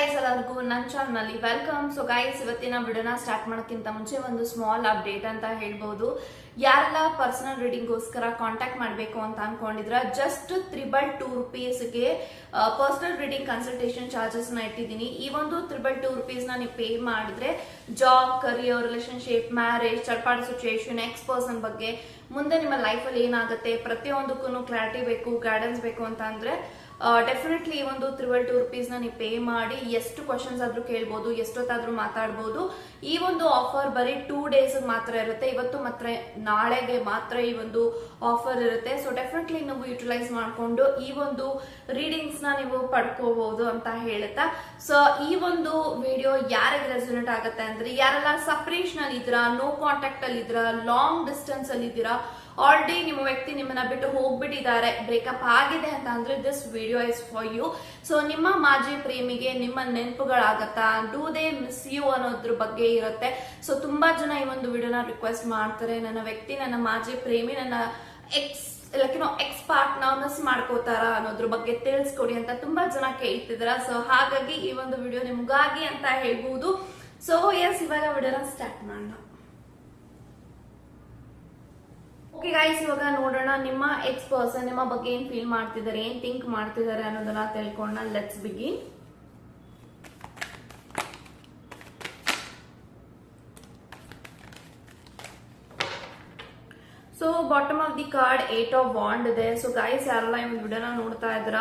Guys ಎಲ್ಲರಿಗೂ ನನ್ನ ಚಾನಲ್ನಲ್ಲಿ ವೆಲ್ಕಮ್ ಸೊ ಗೈಸ್ ಇವತ್ತಿನ ವಿಡಿಯೋನ ಸ್ಟಾರ್ಟ್ ಮಾಡೋಕ್ಕಿಂತ ಮುಂಚೆ ಒಂದು ಸ್ಮಾಲ್ ಅಪ್ಡೇಟ್ ಅಂತ ಹೇಳ್ಬೋದು. ಯಾರೆಲ್ಲ ಪರ್ಸನಲ್ ರೀಡಿಂಗ್ಗೋಸ್ಕರ ಕಾಂಟ್ಯಾಕ್ಟ್ ಮಾಡಬೇಕು ಅಂತ ಅನ್ಕೊಂಡಿದ್ರ ಜಸ್ಟ್ ತ್ರಿಬಲ್ ಟೂ ರುಪೀಸ್ಗೆ ಪರ್ಸನಲ್ ರೀಡಿಂಗ್ ಕನ್ಸಲ್ಟೇಷನ್ ಚಾರ್ಜಸ್ನ ಇಟ್ಟಿದ್ದೀನಿ. ಈ ಒಂದು ತ್ರಿಬಲ್ ಟೂ ರುಪೀಸ್ನ ನೀವು ಪೇ ಮಾಡಿದ್ರೆ ಜಾಬ್ ಕರಿಯರ್ ರಿಲೇಶನ್ಶಿಪ್ ಮ್ಯಾರೇಜ್ ಚಡ್ಪಾಡ್ ಸಿಚುಯೇಷನ್ ಎಕ್ಸ್ ಪರ್ಸನ್ ಬಗ್ಗೆ, ಮುಂದೆ ನಿಮ್ಮ ಲೈಫಲ್ಲಿ ಏನಾಗುತ್ತೆ ಪ್ರತಿಯೊಂದಕ್ಕೂ ಕ್ಲಾರಿಟಿ ಬೇಕು ಗೈಡೆನ್ಸ್ ಬೇಕು ಅಂತ ಅಂದ್ರೆ ಡೆಫಿನೆಟ್ಲಿ ಈ ಒಂದು ತ್ರಿಬಲ್ ಟೂ ರುಪೀಸ್ನ ನೀವು ಪೇ ಮಾಡಿ ಎಷ್ಟು ಕ್ವಶನ್ಸ್ ಆದ್ರೂ ಕೇಳ್ಬೋದು, ಎಷ್ಟೊತ್ತಾದರೂ ಮಾತಾಡ್ಬೋದು. ಈ ಒಂದು ಆಫರ್ ಬರೀ ಟೂ ಡೇಸ್ ಮಾತ್ರ ಇರುತ್ತೆ. ಇವತ್ತು ಮಾತ್ರ, ನಾಳೆಗೆ ಮಾತ್ರ ಈ ಒಂದು ಆಫರ್ ಇರುತ್ತೆ. ಸೊ ಡೆಫಿನೆಟ್ಲಿ ನೀವು ಯುಟಿಲೈಸ್ ಮಾಡಿಕೊಂಡು ಈ ಒಂದು ರೀಡಿಂಗ್ಸ್ನ ನೀವು ಪಡ್ಕೋಬಹುದು ಅಂತ ಹೇಳುತ್ತಾ. ಸೊ ಈ ಒಂದು ವಿಡಿಯೋ ಯಾರಿಗೆ ರೆಸೊನೇಟ್ ಆಗುತ್ತೆ ಅಂದ್ರೆ, ಯಾರೆಲ್ಲ ಸಪ್ರೇಷನ್ ಅಲ್ಲಿ ಇದ್ದೀರಾ ನೋ ಕಾಂಟ್ಯಾಕ್ಟ್ ಅಲ್ಲಿ ಇದ್ದೀರಾ ಲಾಂಗ್ ಡಿಸ್ಟೆನ್ಸ್ ಅಲ್ಲಿ ಇದ್ದೀರಾ ಆಲ್ರೆಡಿ ನಿಮ್ಮ ವ್ಯಕ್ತಿ ನಿಮ್ಮನ್ನ ಬಿಟ್ಟು ಹೋಗ್ಬಿಟ್ಟಿದ್ದಾರೆ. ಬ್ರೇಕಪ್ ಆಗಿದೆ ಅಂತ ಅಂದ್ರೆ this video is for you so ನಿಮ್ಮ ಮಾಜಿ ಪ್ರೇಮಿಗೆ ನಿಮ್ಮ ನೆನಪುಗಳಾಗತ್ತಾ? ಡೂ ದೇ ಮಿಸ್ ಯು ಅನ್ನೋದ್ರ ಬಗ್ಗೆ ಇರುತ್ತೆ. ಸೊ ತುಂಬಾ ಜನ ಈ ಒಂದು ವಿಡಿಯೋನ ರಿಕ್ವೆಸ್ಟ್ ಮಾಡ್ತಾರೆ. ನನ್ನ ವ್ಯಕ್ತಿ, ನನ್ನ ಮಾಜಿ ಪ್ರೇಮಿ, ನನ್ನ ex like ex partner miss ಮಾಡ್ಕೋತಾರ ಅನ್ನೋದ್ರ ಬಗ್ಗೆ ತಿಳಿಸ್ಕೊಡಿ ಅಂತ ತುಂಬಾ ಜನ ಕೇಳ್ತಿದ್ರ ಸೊ ಹಾಗಾಗಿ ಈ ಒಂದು ವಿಡಿಯೋ ನಿಮ್ಗಾಗಿ ಅಂತ ಹೇಳ್ಬಹುದು ಸೊ ಎಸ್ ಇವಾಗ ವಿಡಿಯೋನ ಸ್ಟಾರ್ಟ್ ಮಾಡೋಣ. ಓಕೆ ಗೈಸ್ ಇವಾಗ ನೋಡೋಣ ನಿಮ್ಮ ಎಕ್ಸ್ ಪರ್ಸನ್ ನಿಮ್ಮ ಬಗ್ಗೆ ಏನ್ ಫೀಲ್ ಮಾಡ್ತಿದ್ದಾರೆ, ಏನ್ ಥಿಂಕ್ ಮಾಡ್ತಿದ್ದಾರೆ ಅನ್ನೋದನ್ನ ತಿಳ್ಕೊಂಡ let's begin so bottom of the card eight of wand ಇದೆ. ಸೊ ಗೈಸ್ ಯಾರೆಲ್ಲ ಈ ಒಂದು ವಿಡಿಯೋನ ನೋಡ್ತಾ ಇದ್ರ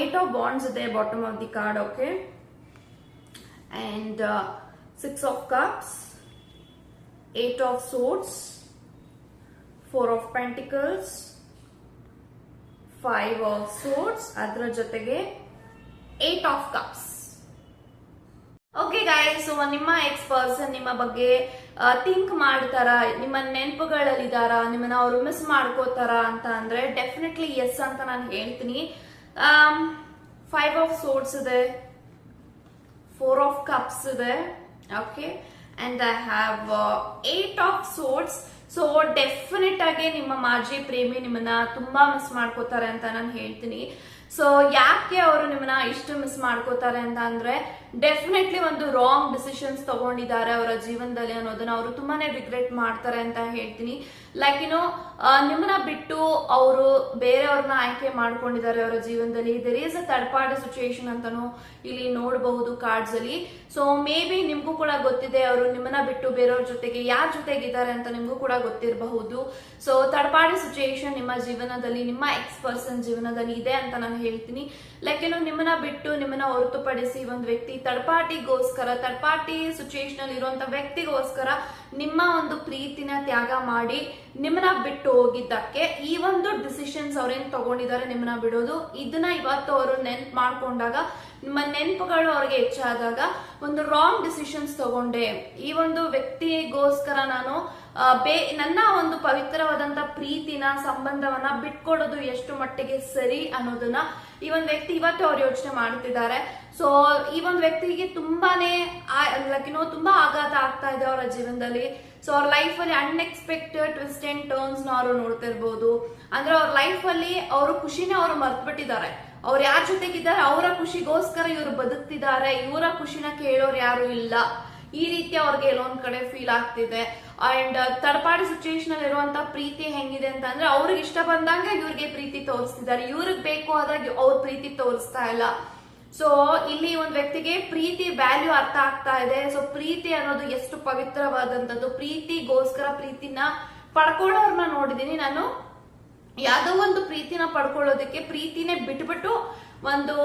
ಏಟ್ ಆಫ್ ಬಾಂಡ್ಸ್ ಇದೆ bottom of the card okay and six of cups eight of swords four of pentacles five of swords ಅದರ ಜೊತೆಗೆ eight of cups okay guy so ನಿಮ್ಮ ಎಕ್ಸ್ ಪರ್ಸನ್ ನಿಮ್ಮ ಬಗ್ಗೆ ಥಿಂಕ್ ಮಾಡ್ತಾರ? ನಿಮ್ಮ ನೆನಪುಗಳಲ್ಲಿದಾರ ನಿಮ್ಮನ್ನ ಅವರು ಮಿಸ್ ಮಾಡ್ಕೋತಾರ ಅಂತ ಅಂದ್ರೆ ಡೆಫಿನೆಟ್ಲಿ ಎಸ್ ಅಂತ ನಾನು ಹೇಳ್ತೀನಿ. ಫೈವ್ ಆಫ್ ಸೋಟ್ಸ್ ಇದೆ. ಫೋರ್ ಆಫ್ ಕಪ್ಸ್ ಇದೆ. Okay and I have eight of swords so definite ಆಗಿ ನಿಮ್ಮ ಮಾಜಿ ಪ್ರೇಮಿ ನಿಮ್ಮನ್ನ ತುಂಬಾ ಮಿಸ್ ಮಾಡ್ಕೋತಾರೆ ಅಂತ ನಾನು ಹೇಳ್ತೀನಿ. ಸೊ ಯಾಕೆ ಅವರು ನಿಮ್ಮನ್ನ ಇಷ್ಟು ಮಿಸ್ ಮಾಡ್ಕೋತಾರೆ ಅಂತ ಅಂದ್ರೆ ಡೆಫಿನೆಟ್ಲಿ ಒಂದು ರಾಂಗ್ ಡಿಸಿಷನ್ಸ್ ತಗೊಂಡಿದ್ದಾರೆ ಅವರ ಜೀವನದಲ್ಲಿ ಅನ್ನೋದನ್ನ ಅವರು ತುಂಬಾನೇ ರಿಗ್ರೆಟ್ ಮಾಡ್ತಾರೆ ಅಂತ ಹೇಳ್ತೀನಿ. ಲೈಕ್ ಏನೋ ನಿಮ್ಮನ್ನ ಬಿಟ್ಟು ಅವರು ಬೇರೆಯವ್ರನ್ನ ಆಯ್ಕೆ ಮಾಡ್ಕೊಂಡಿದ್ದಾರೆ ಅವರ ಜೀವನದಲ್ಲಿ. There is a third party situation ಅಂತಾನು ಇಲ್ಲಿ ನೋಡಬಹುದು ಕಾರ್ಡ್ಸ್ ಅಲ್ಲಿ. ಸೊ ಮೇ ಬಿ ನಿಮ್ಗೂ ಕೂಡ ಗೊತ್ತಿದೆ, ಅವರು ನಿಮ್ಮನ್ನ ಬಿಟ್ಟು ಬೇರೆಯವ್ರ ಜೊತೆಗೆ ಯಾರ ಜೊತೆಗಿದ್ದಾರೆ ಅಂತ ನಿಮ್ಗೂ ಕೂಡ ಗೊತ್ತಿರಬಹುದು. ಸೊ ಪಾರ್ಟಿ ಸಿಚುಯೇಷನ್ ನಿಮ್ಮ ಜೀವನದಲ್ಲಿ, ನಿಮ್ಮ ಎಕ್ಸ್ ಪರ್ಸನ್ ಜೀವನದಲ್ಲಿ ಇದೆ ಅಂತ ನಾನು ಹೇಳ್ತೀನಿ. ಲೈಕ್ ಏನೋ ನಿಮ್ಮನ್ನ ಬಿಟ್ಟು ನಿಮ್ಮನ್ನ ಹೊರತುಪಡಿಸಿ ಒಂದು ವ್ಯಕ್ತಿ ಥರ್ಡ್ ಪಾರ್ಟಿ ಸಿಚುಯೇಷನ್ ಅಲ್ಲಿ ಇರುವಂತ ವ್ಯಕ್ತಿಗೋಸ್ಕರ ನಿಮ್ಮ ಒಂದು ಪ್ರೀತಿನ ತ್ಯಾಗ ಮಾಡಿ ನಿಮ್ಮನ್ನ ಬಿಟ್ಟು ಹೋಗಿದ್ದಕ್ಕೆ ಈ ಒಂದು ಡಿಸಿಷನ್ಸ್ ಅವ್ರೇನ್ ತಗೊಂಡಿದ್ದಾರೆ ನಿಮ್ಮನ್ನ ಬಿಡೋದು, ಇದನ್ನ ಇವತ್ತು ಅವರು ನೆನ್ಪ್ ಮಾಡ್ಕೊಂಡಾಗ, ನಿಮ್ಮ ನೆನಪುಗಳು ಅವ್ರಿಗೆ ಹೆಚ್ಚಾದಾಗ ಒಂದು ರಾಂಗ್ ಡಿಸಿಷನ್ಸ್ ತಗೊಂಡೆ. ಈ ಒಂದು ವ್ಯಕ್ತಿಗೋಸ್ಕರ ನಾನು ಬೇ, ನನ್ನ ಒಂದು ಪವಿತ್ರವಾದಂತ ಪ್ರೀತಿನ ಸಂಬಂಧವನ್ನ ಬಿಟ್ಕೊಡೋದು ಎಷ್ಟು ಮಟ್ಟಿಗೆ ಸರಿ ಅನ್ನೋದನ್ನ ಈ ಒಂದು ವ್ಯಕ್ತಿ ಇವತ್ತು ಅವ್ರು ಯೋಚನೆ ಮಾಡ್ತಿದ್ದಾರೆ. ಸೊ ಈ ಒಂದು ವ್ಯಕ್ತಿಗೆ ತುಂಬಾನೇ ಲಕ್ಕಿನೋ ತುಂಬಾ ಆಘಾತ ಆಗ್ತಾ ಇದೆ ಅವರ ಜೀವನದಲ್ಲಿ. ಸೊ ಅವ್ರ ಲೈಫ್ ಅಲ್ಲಿ ಅನ್ಎಕ್ಸ್ಪೆಕ್ಟೆಡ್ ಟ್ವಿಸ್ಟ್ ಅಂಡ್ ಟರ್ನ್ಸ್ನ ಅವರು ನೋಡ್ತಿರ್ಬೋದು. ಅಂದ್ರೆ ಅವ್ರ ಲೈಫ್ ಅಲ್ಲಿ ಅವರು ಖುಷಿನೇ ಅವರು ಮರ್ತ್ಬಿಟ್ಟಿದ್ದಾರೆ. ಅವ್ರು ಯಾರ ಜೊತೆಗಿದ್ದಾರೆ? ಅವರ ಖುಷಿಗೋಸ್ಕರ ಇವರು ಬದುಕ್ತಿದ್ದಾರೆ. ಇವರ ಖುಷಿನ ಕೇಳೋರು ಯಾರು ಇಲ್ಲ. ಈ ರೀತಿ ಅವ್ರಿಗೆ ಎಲ್ಲೊಂದ್ ಕಡೆ ಫೀಲ್ ಆಗ್ತಿದೆ. ಅಂಡ್ ತಡಪಾಡಿ ಸಿಚುಯೇಷನ್ ಅಲ್ಲಿ ಇರುವಂತ ಪ್ರೀತಿ ಹೆಂಗಿದೆ ಅಂತ ಅಂದ್ರೆ ಅವ್ರಿಗೆ ಇಷ್ಟ ಬಂದಂಗೆ ಇವ್ರಿಗೆ ಪ್ರೀತಿ ತೋರಿಸ್ತಿದ್ದಾರೆ. ಇವ್ರಿಗೆ ಬೇಕು ಆದಾಗ ಅವ್ರ ಪ್ರೀತಿ ತೋರಿಸ್ತಾ ಇಲ್ಲ. ಸೊ ಇಲ್ಲಿ ಒಂದು ವ್ಯಕ್ತಿಗೆ ಪ್ರೀತಿ ವ್ಯಾಲ್ಯೂ ಅರ್ಥ ಆಗ್ತಾ ಇದೆ. ಸೊ ಪ್ರೀತಿ ಅನ್ನೋದು ಎಷ್ಟು ಪವಿತ್ರವಾದಂತದ್ದು ಪ್ರೀತಿಗೋಸ್ಕರ ಪ್ರೀತಿನ ಪಡ್ಕೊಳ್ಳೋರ್ನ ನೋಡಿದೀನಿ ನಾನು. ಯಾವ್ದೋ ಒಂದು ಪ್ರೀತಿನ ಪಡ್ಕೊಳ್ಳೋದಕ್ಕೆ ಪ್ರೀತಿನೇ ಬಿಟ್ಬಿಟ್ಟು ಒಂದು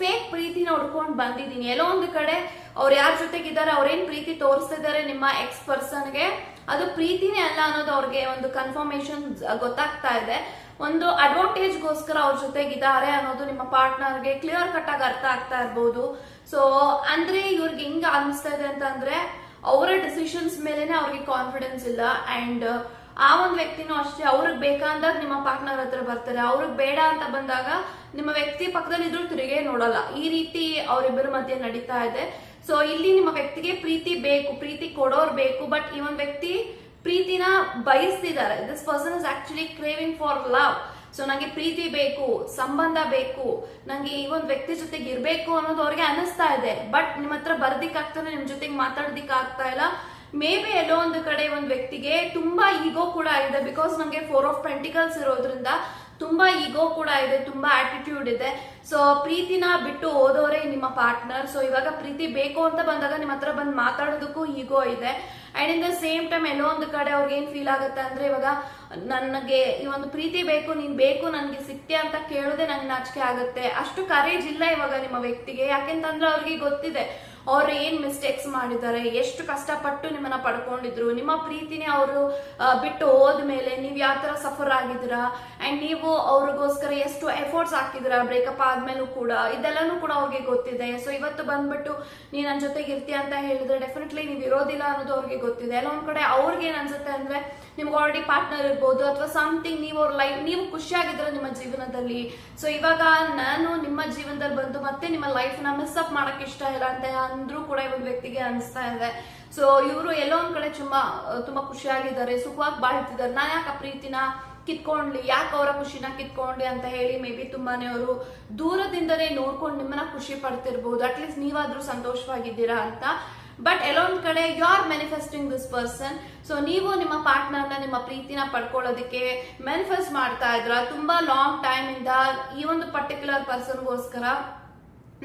ಫೇಕ್ ಪ್ರೀತಿನ ಹುಡ್ಕೊಂಡು ಬಂದಿದ್ದೀನಿ. ಎಲ್ಲೋ ಒಂದು ಕಡೆ ಅವ್ರು ಯಾರ ಜೊತೆಗಿದ್ದಾರೆ ಅವ್ರೇನ್ ಪ್ರೀತಿ ತೋರಿಸ್ತಾ ಇದ್ದಾರೆ ನಿಮ್ಮ ಎಕ್ಸ್ ಪರ್ಸನ್ಗೆ ಅದು ಪ್ರೀತಿನೇ ಅಲ್ಲ ಅನ್ನೋದು ಅವ್ರಿಗೆ ಒಂದು ಕನ್ಫರ್ಮೇಶನ್ ಗೊತ್ತಾಗ್ತಾ ಇದೆ. ಒಂದು ಅಡ್ವಾಂಟೇಜ್ಗೋಸ್ಕರ ಅವ್ರ ಜೊತೆಗಿದ್ದಾರೆ ಅನ್ನೋದು ನಿಮ್ಮ ಪಾರ್ಟ್ನರ್ಗೆ ಕ್ಲಿಯರ್ ಕಟ್ ಆಗಿ ಅರ್ಥ ಆಗ್ತಾ ಇರ್ಬೋದು. ಸೊ ಅಂದ್ರೆ ಇವ್ರಿಗೆ ಹೆಂಗ್ ಅನಿಸ್ತಾ ಇದೆ ಅಂತಂದ್ರೆ, ಅವರ ಡಿಸಿಷನ್ಸ್ ಮೇಲೆನೆ ಅವ್ರಿಗೆ ಕಾನ್ಫಿಡೆನ್ಸ್ ಇಲ್ಲ. ಅಂಡ್ ಆ ಒಂದು ವ್ಯಕ್ತಿನೂ ಅಷ್ಟೇ, ಅವ್ರಿಗೆ ಬೇಕಂದಾಗ ನಿಮ್ಮ ಪಾರ್ಟ್ನರ್ ಹತ್ರ ಬರ್ತಾರೆ, ಅವ್ರಿಗೆ ಬೇಡ ಅಂತ ಬಂದಾಗ ನಿಮ್ಮ ವ್ಯಕ್ತಿ ಪಕ್ಕದಲ್ಲಿ ಇದ್ರು ತಿರುಗೇ ನೋಡಲ್ಲ. ಈ ರೀತಿ ಅವರಿಬ್ಬರ ಮಧ್ಯೆ ನಡೀತಾ ಇದೆ. ಸೊ ಇಲ್ಲಿ ನಿಮ್ಮ ವ್ಯಕ್ತಿಗೆ ಪ್ರೀತಿ ಬೇಕು, ಪ್ರೀತಿ ಕೊಡೋರ್ ಬೇಕು ಬಟ್ ಈ ಒಂದು ವ್ಯಕ್ತಿ ಪ್ರೀತಿನ ಬಯಸ್ತಿದ್ದಾರೆ. This person is actually craving for love so ನಂಗೆ ಪ್ರೀತಿ ಬೇಕು, ಸಂಬಂಧ ಬೇಕು, ನಂಗೆ ಈ ಒಂದು ವ್ಯಕ್ತಿ ಜೊತೆಗೆ ಇರಬೇಕು ಅನ್ನೋದು ಅವ್ರಿಗೆ ಅನಿಸ್ತಾ ಇದೆ. ಬಟ್ ನಿಮ್ಮ ಹತ್ರ ಬರ್ದಿಕ್ಕಾಗ್ತಾನೆ ನಿಮ್ ಜೊತೆಗೆ ಮಾತಾಡೋದಿಕ್ ಆಗ್ತಾ ಇಲ್ಲ. ಮೇ ಬಿ ಎಲ್ಲೋ ಒಂದು ಕಡೆ ಒಂದು ವ್ಯಕ್ತಿಗೆ ತುಂಬಾ ಈಗೋ ಕೂಡ ಇದೆ ಬಿಕಾಸ್ ನಂಗೆ ಫೋರ್ ಆಫ್ ಪೆಂಟಿಕಲ್ಸ್ ಇರೋದ್ರಿಂದ ತುಂಬಾ ಈಗೋ ಕೂಡ ಇದೆ, ತುಂಬಾ ಆಟಿಟ್ಯೂಡ್ ಇದೆ. ಸೊ ಪ್ರೀತಿನ ಬಿಟ್ಟು ಓದೋರೆ ನಿಮ್ಮ ಪಾರ್ಟ್ನರ್ ಸೊ ಇವಾಗ ಪ್ರೀತಿ ಬೇಕು ಅಂತ ಬಂದಾಗ ನಿಮ್ಮ ಹತ್ರ ಬಂದು ಮಾತಾಡೋದಕ್ಕೂ ಈಗೋ ಇದೆ. And in the same time ಎಲ್ಲೋ ಒಂದು ಕಡೆ ಅವ್ರಿಗೆ ಏನ್ ಫೀಲ್ ಆಗುತ್ತೆ ಅಂದ್ರೆ ಇವಾಗ ನನಗೆ ಈ ಒಂದು ಪ್ರೀತಿ ಬೇಕು, ನೀನ್ ಬೇಕು, ನನ್ಗೆ ಸಿಕ್ತೆ ಅಂತ ಕೇಳೋದೇ ನಂಗೆ ನಾಚಿಕೆ ಆಗುತ್ತೆ. ಅಷ್ಟು ಕರೇಜ್ ಇಲ್ಲ ಇವಾಗ ನಿಮ್ಮ ವ್ಯಕ್ತಿಗೆ. ಯಾಕೆಂತಂದ್ರೆ ಅವ್ರಿಗೆ ಗೊತ್ತಿದೆ ಅವ್ರು ಏನ್ ಮಿಸ್ಟೇಕ್ಸ್ ಮಾಡಿದ್ದಾರೆ, ಎಷ್ಟು ಕಷ್ಟಪಟ್ಟು ನಿಮ್ಮನ್ನ ಪಡ್ಕೊಂಡಿದ್ರು, ನಿಮ್ಮ ಪ್ರೀತಿನೇ ಅವರು ಬಿಟ್ಟು ಹೋದ್ಮೇಲೆ ನೀವ್ ಯಾವ ತರ ಸಫರ್ ಆಗಿದ್ದೀರಾ? ಅಂಡ್ ನೀವು ಅವ್ರಿಗೋಸ್ಕರ ಎಷ್ಟು ಎಫರ್ಟ್ಸ್ ಹಾಕಿದಿರಾ ಬ್ರೇಕಪ್ ಆದ್ಮೇಲೂ ಕೂಡ, ಇದೆಲ್ಲಾನು ಕೂಡ ಅವ್ರಿಗೆ ಗೊತ್ತಿದೆ. ಸೊ ಇವತ್ತು ಬಂದ್ಬಿಟ್ಟು ನೀ ನನ್ನ ಜೊತೆಗೆ ಇರ್ತೀಯ ಅಂತ ಹೇಳಿದ್ರೆ ಡೆಫಿನೆಟ್ಲಿ ನೀವು ಇರೋದಿಲ್ಲ ಅನ್ನೋದು ಅವ್ರಿಗೆ ಗೊತ್ತಿದೆ. ಎಲ್ಲ ಒಂದ್ ಕಡೆ ಅವ್ರಿಗೆ ಏನ್ ಅನ್ಸುತ್ತೆ ಅಂದ್ರೆ, ನಿಮ್ಗೆ ಆಲ್ರೆಡಿ ಪಾರ್ಟ್ನರ್ ಇರ್ಬೋದು, ಅಥವಾ ಸಮಥಿಂಗ್ ನೀವು ಅವ್ರ ಲೈಫ್ ನೀವು ಖುಷಿಯಾಗಿದ್ರೆ ನಿಮ್ಮ ಜೀವನದಲ್ಲಿ. ಸೊ ಇವಾಗ ನಾನು ನಿಮ್ಮ ಜೀವನದಲ್ಲಿ ಬಂದು ಮತ್ತೆ ನಿಮ್ಮ ಲೈಫ್ನ ಮಿಸ್ ಅಪ್ ಮಾಡಕ್ ಇಷ್ಟ ಇಲ್ಲ ಅಂತ ಅಂದ್ರೂ ಕೂಡ ಈ ವ್ಯಕ್ತಿಗೆ ಅನಿಸ್ತಾ ಇದೆ. ಸೊ ಇವರು ಎಲ್ಲೋ ಒಂದ್ ಕಡೆ ತುಂಬಾ ತುಂಬಾ ಖುಷಿಯಾಗಿದ್ದಾರೆ. ಸುಖವಾಗಿ ಬಾಳ್ತಿದ್ದಾರೆ ನಾನು ಯಾಕೆ ಪ್ರೀತಿನ ಕಿತ್ಕೊಂಡ್ಲಿ? ಯಾಕೆ ಅವರ ಖುಷಿನ ಕಿತ್ಕೊಂಡ್ಲಿ ಅಂತ ಹೇಳಿ ಮೇ ಬಿ ತುಂಬಾನೇ ಅವರು ದೂರದಿಂದನೇ ನೋಡ್ಕೊಂಡು ನಿಮ್ಮನ್ನ ಖುಷಿ ಪಡ್ತಿರ್ಬಹುದು ಅಟ್ಲೀಸ್ಟ್ ನೀವಾದ್ರೂ ಸಂತೋಷವಾಗಿದ್ದೀರಾ ಅಂತ. ಬಟ್ ಎಲ್ಲೊಂದ್ ಕಡೆ you are manifesting this person so ನೀವು ನಿಮ್ಮ ಪಾರ್ಟ್ನರ್ನ ನಿಮ್ಮ ಪ್ರೀತಿನ ಪಡ್ಕೊಳ್ಳೋದಕ್ಕೆ ಮ್ಯಾನಿಫೆಸ್ಟ್ ಮಾಡ್ತಾ ಇದ್ರ. ತುಂಬಾ ಲಾಂಗ್ ಟೈಮ್ ಇಂದ ಈ ಒಂದು ಪರ್ಟಿಕ್ಯುಲರ್ ಪರ್ಸನ್ಗೋಸ್ಕರ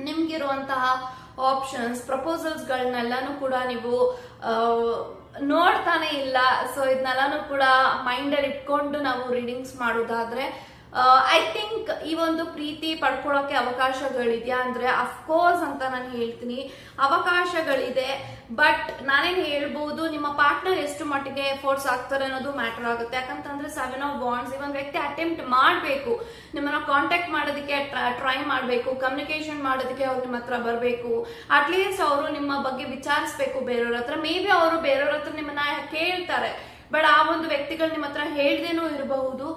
ನಿಮ್ಗಿರುವಂತಹ ಆಪ್ಷನ್ಸ್ ಪ್ರಪೋಸಲ್ಸ್ ಗಳನ್ನೆಲ್ಲಾನು ಕೂಡ ನೀವು ನೋಡ್ತಾನೆ ಇಲ್ಲ. ಸೊ ಇದನ್ನೆಲ್ಲಾನು ಕೂಡ ಮೈಂಡ್ ಅಲ್ಲಿ ಇಟ್ಕೊಂಡು ನಾವು ರೀಡಿಂಗ್ಸ್ ಮಾಡೋದಾದ್ರೆ ಐ ಥಿಂಕ್ ಈ ಒಂದು ಪ್ರೀತಿ ಪಡ್ಕೊಳ್ಳೋಕೆ ಅವಕಾಶಗಳಿದೆಯಾ? ಅಂದ್ರೆ ಅಫ್ಕೋರ್ಸ್ ಅಂತ ನಾನು ಹೇಳ್ತೀನಿ. ಅವಕಾಶಗಳಿದೆ ಬಟ್ ನಾನೇನು ಹೇಳ್ಬೋದು, ನಿಮ್ಮ ಪಾರ್ಟ್ನರ್ ಎಷ್ಟು ಮಟ್ಟಿಗೆ ಎಫೋರ್ಟ್ಸ್ ಆಗ್ತಾರೆ ಅನ್ನೋದು ಮ್ಯಾಟರ್ ಆಗುತ್ತೆ. ಯಾಕಂತಂದ್ರೆ ಸೆವೆನ್ ಆಫ್ ಬಾಂಡ್ಸ್ ಈ ಒಂದು ವ್ಯಕ್ತಿ ಅಟೆಂಪ್ಟ್ ಮಾಡಬೇಕು. ನಿಮ್ಮನ್ನ ಕಾಂಟ್ಯಾಕ್ಟ್ ಮಾಡೋದಕ್ಕೆ ಟ್ರೈ ಮಾಡಬೇಕು ಕಮ್ಯುನಿಕೇಶನ್ ಮಾಡೋದಕ್ಕೆ ಅವ್ರು ನಿಮ್ಮ ಹತ್ರ ಬರಬೇಕು. ಅಟ್ಲೀಸ್ಟ್ ಅವರು ನಿಮ್ಮ ಬಗ್ಗೆ ವಿಚಾರಿಸ್ಬೇಕು ಬೇರೆಯವ್ರ ಹತ್ರ. ಮೇ ಬಿ ಅವರು ಬೇರೆಯವ್ರ ಹತ್ರ ನಿಮ್ಮನ್ನ ಕೇಳ್ತಾರೆ. ಬಟ್ ಆ ಒಂದು ವ್ಯಕ್ತಿಗಳು ನಿಮ್ಮ ಹತ್ರ ಹೇಳ್ದೇನೂ ಇರಬಹುದು.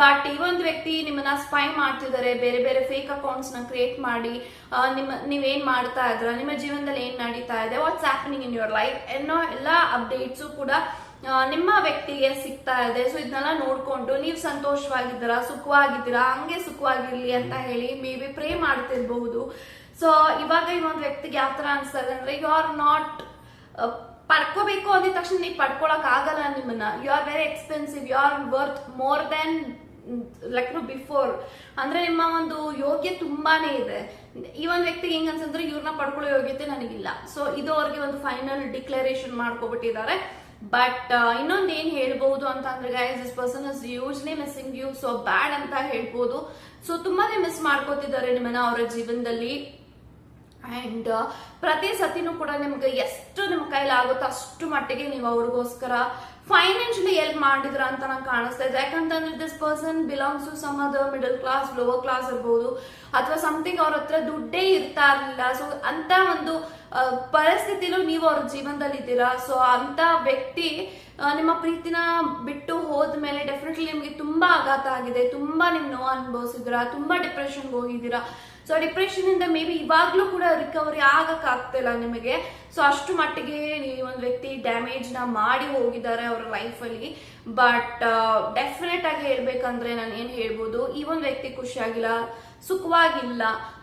ಬಟ್ ಈ ಒಂದು ವ್ಯಕ್ತಿ ನಿಮ್ಮನ್ನ ಸ್ಪೈ ಮಾಡ್ತಿದ್ದಾರೆ. ಬೇರೆ ಬೇರೆ ಫೇಕ್ ಅಕೌಂಟ್ಸ್ನ ಕ್ರಿಯೇಟ್ ಮಾಡಿ ನಿಮ್ಮ, ನೀವೇನ್ ಮಾಡ್ತಾ ಇದ್ರ ನಿಮ್ಮ ಜೀವನದಲ್ಲಿ ಏನ್ ನಡೀತಾ ಇದೆ? What's happening in your life ಎನ್ನೋ ಎಲ್ಲಾ ಅಪ್ಡೇಟ್ಸು ಕೂಡ ನಿಮ್ಮ ವ್ಯಕ್ತಿಗೆ ಸಿಗ್ತಾ ಇದೆ. ಸೊ ಇದನ್ನೆಲ್ಲ ನೋಡ್ಕೊಂಡು ನೀವು ಸಂತೋಷವಾಗಿದ್ದೀರ? ಸುಖವಾಗಿದ್ದೀರಾ? ಹಂಗೆ ಸುಖವಾಗಿರ್ಲಿ ಅಂತ ಹೇಳಿ ಮೇ ಬಿ ಪ್ರೇ ಮಾಡ್ತಿರ್ಬಹುದು. ಸೊ ಇವಾಗ ಈ ಒಂದು ವ್ಯಕ್ತಿಗೆ ಯಾವ ತರ ಅನ್ಸ್ತಾ ಇದೆ ಅಂದ್ರೆ ಯು ಆರ್ ನಾಟ್ ಪಡ್ಕೋಬೇಕು ಅಂದಿದ ತಕ್ಷಣ ನೀವು ಪಡ್ಕೊಳಕ್ ಆಗಲ್ಲ ನಿಮ್ಮನ್ನ. You are very expensive you are worth more than like before ಅಂದ್ರೆ ನಿಮ್ಮ ಒಂದು ಯೋಗ್ಯ ತುಂಬಾನೇ ಇದೆ. ಈ ಒಂದು ವ್ಯಕ್ತಿಗೆ ಹೆಂಗ್ ಅನ್ಸಂದ್ರೆ ಇವ್ರನ್ನ ಪಡ್ಕೊಳ್ಳೋ ಯೋಗ್ಯತೆ ನನಗಿಲ್ಲ. ಸೊ ಇದು ಅವ್ರಿಗೆ ಒಂದು ಫೈನಲ್ ಡಿಕ್ಲರೇಷನ್ ಮಾಡ್ಕೊಬಿಟ್ಟಿದ್ದಾರೆ. ಬಟ್ ಇನ್ನೊಂದು ಏನ್ ಹೇಳ್ಬಹುದು ಅಂತ ಅಂದ್ರೆ guys this person is usually missing you so bad ಅಂತ ಹೇಳ್ಬೋದು. ಸೊ ತುಂಬಾನೇ ಮಿಸ್ ಮಾಡ್ಕೋತಿದ್ದಾರೆ ನಿಮ್ಮನ್ನ ಅವರ ಜೀವನದಲ್ಲಿ. ಅಂಡ್ ಪ್ರತಿ ಸತಿನೂ ಕೂಡ ನಿಮ್ಗೆ ಎಷ್ಟು ನಿಮ್ ಕೈಲಾಗುತ್ತೋ ಅಷ್ಟು ಮಟ್ಟಿಗೆ ನೀವು ಅವ್ರಿಗೋಸ್ಕರ ಫೈನಾನ್ಷಿಯಲಿ ಎಲ್ಪ್ ಮಾಡಿದ್ರ ಅಂತ ನಂಗೆ ಕಾಣಿಸ್ತಾ ಇದೆ. ಯಾಕಂತಂದ್ರೆ this person belongs to some ಅದ ಮಿಡಲ್ ಕ್ಲಾಸ್ ಲೋವರ್ ಕ್ಲಾಸ್ ಇರ್ಬೋದು. ಅಥವಾ ಸಮಥಿಂಗ್ ಅವ್ರ ಹತ್ರ ದುಡ್ಡೇ ಇರ್ತಾ ಇರಲಿಲ್ಲ. ಸೊ ಅಂತ ಒಂದು ಪರಿಸ್ಥಿತಿಲೂ ನೀವು ಅವ್ರ ಜೀವನದಲ್ಲಿ ಇದ್ದೀರಾ ಸೊ ಅಂತ ವ್ಯಕ್ತಿ ನಿಮ್ಮ ಪ್ರೀತಿನ ಬಿಟ್ಟು ಹೋದ್ಮೇಲೆ ಡೆಫಿನೆಟ್ಲಿ ನಿಮ್ಗೆ ತುಂಬಾ ಆಘಾತ ಆಗಿದೆ. ತುಂಬಾ ನಿಮ್ ನೋವು ಅನುಭವಿಸಿದಿರಾ ತುಂಬಾ ಡಿಪ್ರೆಷನ್ಗೆ ಹೋಗಿದ್ದೀರಾ? ಸೊ ಡಿಪ್ರೆಷನ್ ಇಂದ ಮೇ ಬಿ ಇವಾಗ್ಲೂ ಕೂಡ ರಿಕವರಿ ಆಗಕ್ ಆಗ್ತಿಲ್ಲ ನಿಮಗೆ. ಸೊ ಅಷ್ಟು ಮಟ್ಟಿಗೆ ಈ ಒಂದು ವ್ಯಕ್ತಿ ಡ್ಯಾಮೇಜ್ನ ಮಾಡಿ ಹೋಗಿದ್ದಾರೆ ಅವರ ಲೈಫ್ ಅಲ್ಲಿ. ಬಟ್ ಡೆಫಿನೆಟ್ ಆಗಿ ಹೇಳ್ಬೇಕಂದ್ರೆ ನಾನು ಏನ್ ಹೇಳ್ಬೋದು? ಈ ಒಂದು ವ್ಯಕ್ತಿ ಖುಷಿಯಾಗಿಲ್ಲ ಸುಖವಾಗಿಲ್ಲ.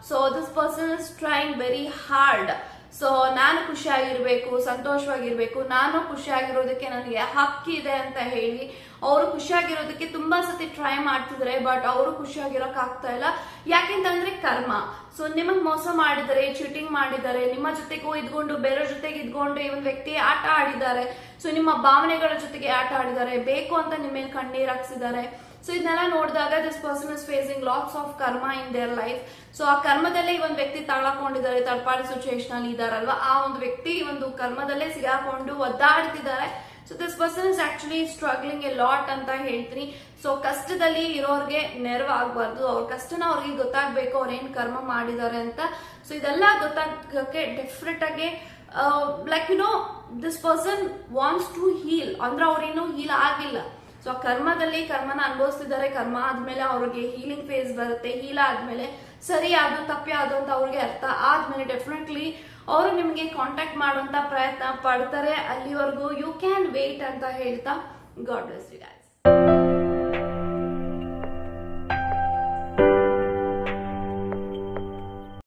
So this person is trying very hard so ನಾನು ಖುಷಿಯಾಗಿರ್ಬೇಕು, ಸಂತೋಷವಾಗಿರ್ಬೇಕು, ನಾನು ಖುಷಿಯಾಗಿರೋದಕ್ಕೆ ನನಗೆ ಹಕ್ಕಿದೆ ಅಂತ ಹೇಳಿ, ಅವರು ಖುಷಿಯಾಗಿರೋದಕ್ಕೆ ತುಂಬಾ ಸತಿ ಟ್ರೈ ಮಾಡ್ತಿದ್ರೆ ಬಟ್ ಅವರು ಖುಷಿಯಾಗಿರೋಕೆ ಆಗ್ತಾ ಇಲ್ಲ. ಯಾಕೆಂತಂದ್ರೆ ಕರ್ಮ. ಸೊ ನಿಮಗ್ ಮೋಸ ಮಾಡಿದ್ದಾರೆ ಚೀಟಿಂಗ್ ಮಾಡಿದ್ದಾರೆ, ನಿಮ್ಮ ಜೊತೆಗೂ ಇದ್ಕೊಂಡು, ಬೇರೆ ಜೊತೆಗೆ ಇದ್ಕೊಂಡು ಈ ಒಂದು ವ್ಯಕ್ತಿ ಆಟ ಆಡಿದ್ದಾರೆ. ಸೊ ನಿಮ್ಮ ಭಾವನೆಗಳ ಜೊತೆಗೆ ಆಟ ಆಡಿದ್ದಾರೆ, ಬೇಕು ಅಂತ ನಿಮ್ಮ ಮೇಲೆ ಕಣ್ಣೀರ್ ಹಾಕ್ಸಿದ್ದಾರೆ. ಸೊ ಇದನ್ನೆಲ್ಲ ನೋಡಿದಾಗ this person is facing lots of karma in there life so ಆ ಕರ್ಮದಲ್ಲೇ ಈ ಒಂದು ವ್ಯಕ್ತಿ ತಳಕೊಂಡಿದ್ದಾರೆ, ತಡ್ಪಾಡಿ ಸಿಚುವೇಶನ್ ಅಲ್ಲಿ ಇದಾರಲ್ವಾ ಆ ಒಂದು ವ್ಯಕ್ತಿ ಈ ಒಂದು ಕರ್ಮದಲ್ಲೇ ಸಿಗಾಕೊಂಡು ಒದ್ದಾಡ್ತಿದ್ದಾರೆ. So this person is actually struggling a lot ಅಂತ ಹೇಳ್ತೀನಿ. ಸೊ ಕಷ್ಟದಲ್ಲಿ ಇರೋರ್ಗೆ ನೆರವು ಆಗ್ಬಾರ್ದು. ಅವ್ರ ಕಷ್ಟನ ಅವ್ರಿಗೆ ಗೊತ್ತಾಗ್ಬೇಕು, ಅವ್ರ ಏನ್ ಕರ್ಮ ಮಾಡಿದ್ದಾರೆ ಅಂತ. ಸೊ ಇದೆಲ್ಲ ಗೊತ್ತಾಗಕ್ಕೆ ಡೆಫಿನೆಟ್ ಆಗಿ like you know this person wants to heal ಅಂದ್ರೆ ಅವ್ರೇನು ಹೀಲ್ ಆಗಿಲ್ಲ. ಸೊ ಕರ್ಮದಲ್ಲಿ ಕರ್ಮನ ಅನುಭವಿಸ್ತಿದ್ದಾರೆ. ಕರ್ಮ ಆದ್ಮೇಲೆ ಅವ್ರಿಗೆ ಹೀಲಿಂಗ್ ಫೇಸ್ ಬರುತ್ತೆ. ಹೀಲ್ ಆದ್ಮೇಲೆ ಸರಿ ಅದು ತಪ್ಪೆ ಅದು ಅಂತ ಅವ್ರಿಗೆ ಅರ್ಥ ಆದ್ಮೇಲೆ ಡೆಫಿನೆಟ್ಲಿ ಅವರು ನಿಮಗೆ ಕಾಂಟ್ಯಾಕ್ಟ್ ಮಾಡುವಂತ ಪ್ರಯತ್ನ ಪಡ್ತಾರೆ ಅಲ್ಲಿವರೆಗೂ. ಯು ಕ್ಯಾನ್ ವೇಟ್ ಅಂತ ಹೇಳ್ತಾ ಗಾಡ್ ಬ್ಲೆಸ್ ಯು